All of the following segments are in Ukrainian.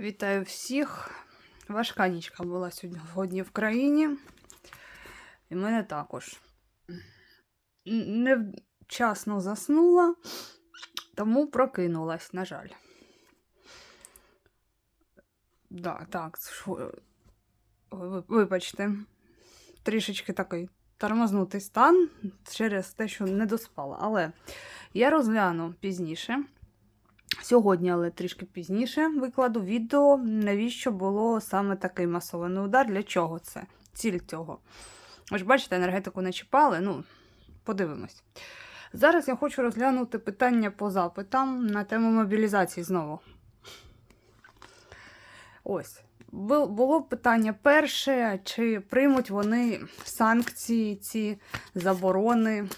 Вітаю всіх. Важка нічка була сьогодні в країні. І мене також. Невчасно заснула, тому прокинулась, на жаль. Да, так, вибачте, трішечки такий тормознутий стан через те, що не доспала. Але я розгляну пізніше. Сьогодні, але трішки пізніше, викладу відео, навіщо було саме такий масований удар, для чого це, ціль цього. Ви ж бачите, енергетику не чіпали, ну, подивимось. Зараз я хочу розглянути питання по запитам на тему мобілізації знову. Ось. Було питання перше, чи приймуть вони санкції, ці заборони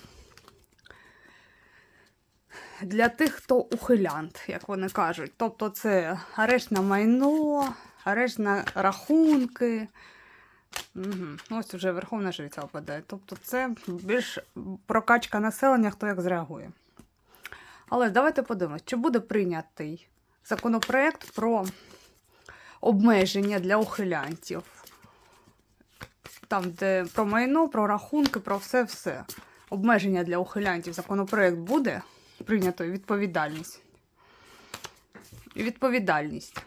для тих, хто ухилянт, як вони кажуть. Тобто це арешт на майно, арешт на рахунки. Угу. Ось вже Верховна Жриця впадає. Тобто це більш прокачка населення, хто як зреагує. Але давайте подивимось, чи буде прийнятий законопроект про обмеження для ухилянтів. Там, де про майно, про рахунки, про все-все. Обмеження для ухилянтів законопроект буде прийнято відповідальність. Відповідальність.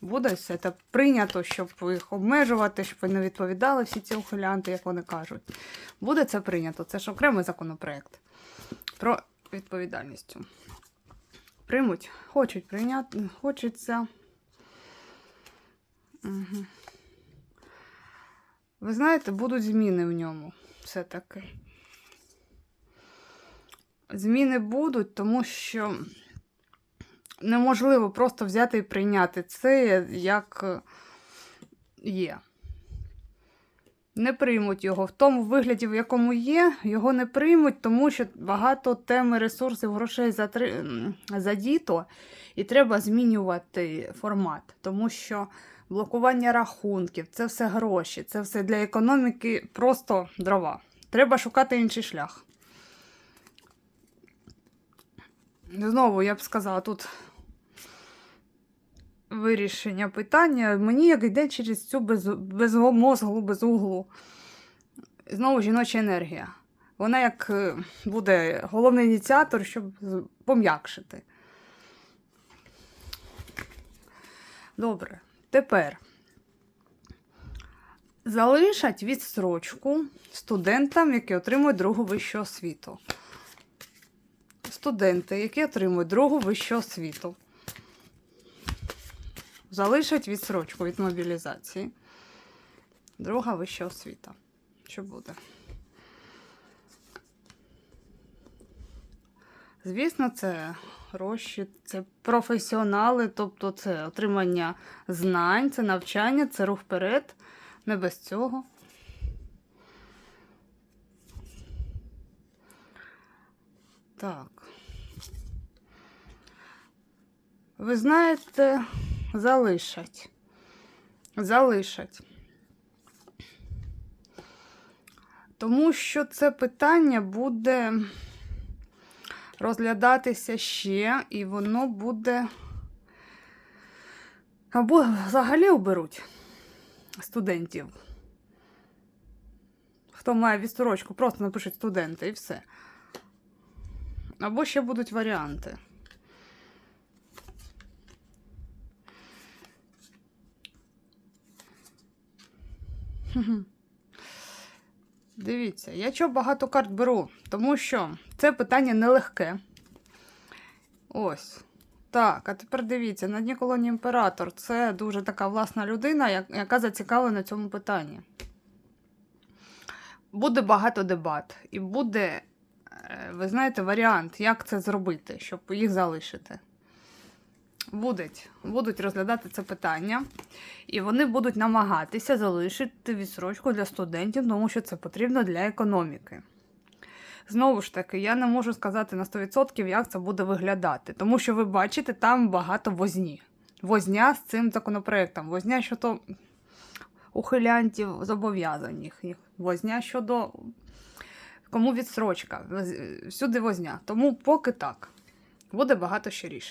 Буде все це прийнято, щоб їх обмежувати, щоб вони відповідали всі ці ухилянти, як вони кажуть. Буде це прийнято. Це ж окремий законопроект про відповідальність. Приймуть, хочуть прийняти, хочеться. Угу. Ви знаєте, будуть зміни в ньому все-таки. Зміни будуть, тому що неможливо просто взяти і прийняти це як е, є. Не приймуть його в тому вигляді, в якому є, його не приймуть, тому що багато теми ресурсів, грошей затри... задіто, і треба змінювати формат, тому що блокування рахунків це все гроші, це все для економіки просто дрова. Треба шукати інший шлях. Знову я б сказала, тут вирішення питання. Мені як йде через цю без, безмозглу, безуглу. Знову жіноча енергія. Вона як е, буде головний ініціатор, щоб пом'якшити. Добре. Тепер залишать відстрочку студентам, які отримують другу вищу освіту студенти, які отримують другу вищу освіту, залишать відсрочку від мобілізації. Друга вища освіта. Що буде? Звісно, це гроші, це професіонали, тобто це отримання знань, це навчання, це рух вперед. Не без цього. Так. Ви знаєте, залишать. Залишать. Тому що це питання буде розглядатися ще, і воно буде. Або взагалі оберуть студентів. Хто має відсторочку, просто напишуть студенти і все. Або ще будуть варіанти. Дивіться, я чого багато карт беру, тому що це питання нелегке. Ось. Так, а тепер дивіться, на дні колонії імператор це дуже така власна людина, яка зацікавлена в цьому питанні. Буде багато дебат, і буде, е, ви знаєте, варіант, як це зробити, щоб їх залишити. Будуть, будуть розглядати це питання, і вони будуть намагатися залишити відсрочку для студентів, тому що це потрібно для економіки. Знову ж таки, я не можу сказати на 100%, як це буде виглядати, тому що ви бачите, там багато возні. Возня з цим законопроектом, возня щодо ухилянтів їх. возня щодо кому відсрочка, всюди возня. Тому поки так. Буде багато ще рішень.